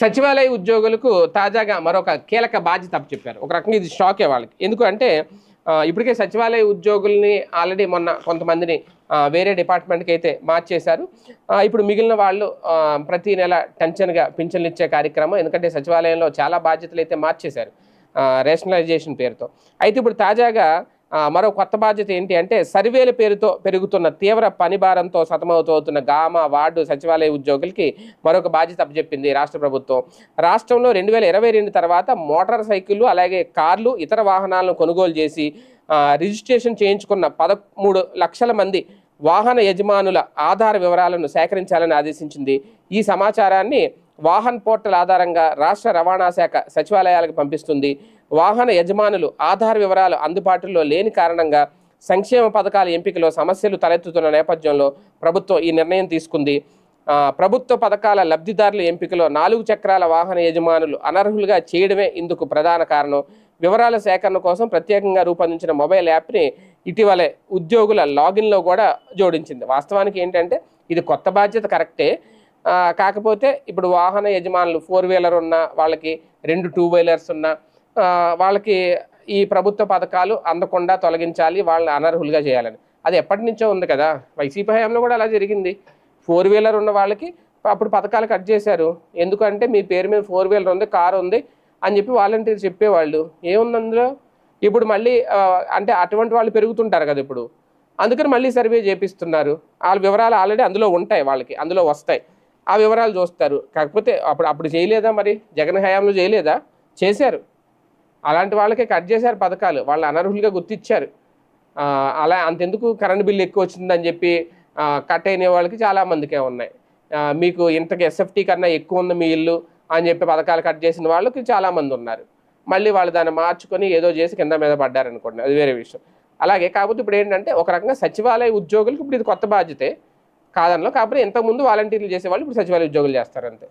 సచివాలయ ఉద్యోగులకు తాజాగా మరొక కీలక బాధ్యత చెప్పారు. ఒక రకంగా ఇది షాకే వాళ్ళకి. ఎందుకంటే ఇప్పటికే సచివాలయ ఉద్యోగుల్ని ఆల్రెడీ మొన్న కొంతమందిని వేరే డిపార్ట్మెంట్కి అయితే మార్చేశారు. ఇప్పుడు మిగిలిన వాళ్ళు ప్రతి నెల టెన్షన్గా పింఛన్లు ఇచ్చే కార్యక్రమం ఎందుకంటే సచివాలయంలో చాలా బాధ్యతలు అయితే మార్చేశారు రేషనలైజేషన్ పేరుతో. అయితే ఇప్పుడు తాజాగా మరో కొత్త బాధ్యత ఏంటి అంటే సర్వేల పేరుతో పెరుగుతున్న తీవ్ర పనిభారంతో భారంతో సతమవుతవుతున్న గామ వార్డు సచివాలయ ఉద్యోగులకి మరొక బాధ్యత అప్పచెప్పింది రాష్ట్ర ప్రభుత్వం. రాష్ట్రంలో రెండు వేల ఇరవై రెండు తర్వాత మోటార్ సైకిళ్ళు అలాగే కార్లు ఇతర వాహనాలను కొనుగోలు చేసి రిజిస్ట్రేషన్ చేయించుకున్న పదమూడు లక్షల మంది వాహన యజమానుల ఆధార వివరాలను సేకరించాలని ఆదేశించింది. ఈ సమాచారాన్ని వాహన్ పోర్టల్ ఆధారంగా రాష్ట్ర రవాణా శాఖ సచివాలయాలకు పంపిస్తుంది. వాహన యజమానులు ఆధార్ వివరాలు అందుబాటులో లేని కారణంగా సంక్షేమ పథకాల ఎంపికలో సమస్యలు తలెత్తుతున్న నేపథ్యంలో ప్రభుత్వం ఈ నిర్ణయం తీసుకుంది. ప్రభుత్వ పథకాల లబ్ధిదారుల ఎంపికలో నాలుగు చక్రాల వాహన యజమానులు అనర్హులుగా చేయడమే ఇందుకు ప్రధాన కారణం. వివరాల సేకరణ కోసం ప్రత్యేకంగా రూపొందించిన మొబైల్ యాప్ని ఇటీవలే ఉద్యోగుల లాగిన్లో కూడా జోడించింది. వాస్తవానికి ఏంటంటే ఇది కొత్త బాధ్యత కరెక్టే. కాకపోతే ఇప్పుడు వాహన యజమానులు ఫోర్ వీలర్ ఉన్న వాళ్ళకి రెండు టూ వీలర్స్ ఉన్న వాళ్ళకి ఈ ప్రభుత్వ పథకాలు అందకుండా తొలగించాలి వాళ్ళని అనర్హులుగా చేయాలని. అది ఎప్పటి నుంచో ఉంది కదా. వైసీపీ హయాంలో కూడా అలా జరిగింది. ఫోర్ వీలర్ ఉన్న వాళ్ళకి అప్పుడు పథకాలు కట్ చేశారు. ఎందుకంటే మీ పేరు మీద ఫోర్ వీలర్ ఉంది కారు ఉంది అని చెప్పి వాలంటీర్ చెప్పేవాళ్ళు. ఏముంది అందులో? ఇప్పుడు మళ్ళీ అంటే అటువంటి వాళ్ళు పెరుగుతుంటారు కదా ఇప్పుడు. అందుకని మళ్ళీ సర్వే చేపిస్తున్నారు. వాళ్ళ వివరాలు ఆల్రెడీ అందులో ఉంటాయి వాళ్ళకి అందులో వస్తాయి. ఆ వివరాలు చూస్తారు. కాకపోతే అప్పుడు అప్పుడు చేయలేదా మరి? జగన్ హయాంలో చేయలేదా? చేశారు. అలాంటి వాళ్ళకి కట్ చేశారు పథకాలు. వాళ్ళు అనర్హులుగా గుర్తించారు అలా అంతెందుకు కరెంట్ బిల్లు ఎక్కువ వచ్చిందని చెప్పి కట్ అయిన వాళ్ళకి చాలామందికే ఉన్నాయి. మీకు ఇంతకు ఎస్ఎఫ్టీ కన్నా ఎక్కువ ఉంది మీ ఇల్లు అని చెప్పి పథకాలు కట్ చేసిన వాళ్ళకి చాలామంది ఉన్నారు. మళ్ళీ వాళ్ళు దాన్ని మార్చుకొని ఏదో చేసి కింద మీద పడ్డారనుకోండి అది వేరే విషయం. అలాగే కాకపోతే ఇప్పుడు ఏంటంటే ఒక రకంగా సచివాలయ ఉద్యోగులకు ఇప్పుడు ఇది కొత్త బాధ్యతే కాదనలో కాకపోతే ఇంతకుముందు వాలంటీర్లు చేసేవాళ్ళు ఇప్పుడు సచివాలయ ఉద్యోగులు చేస్తారు అంతే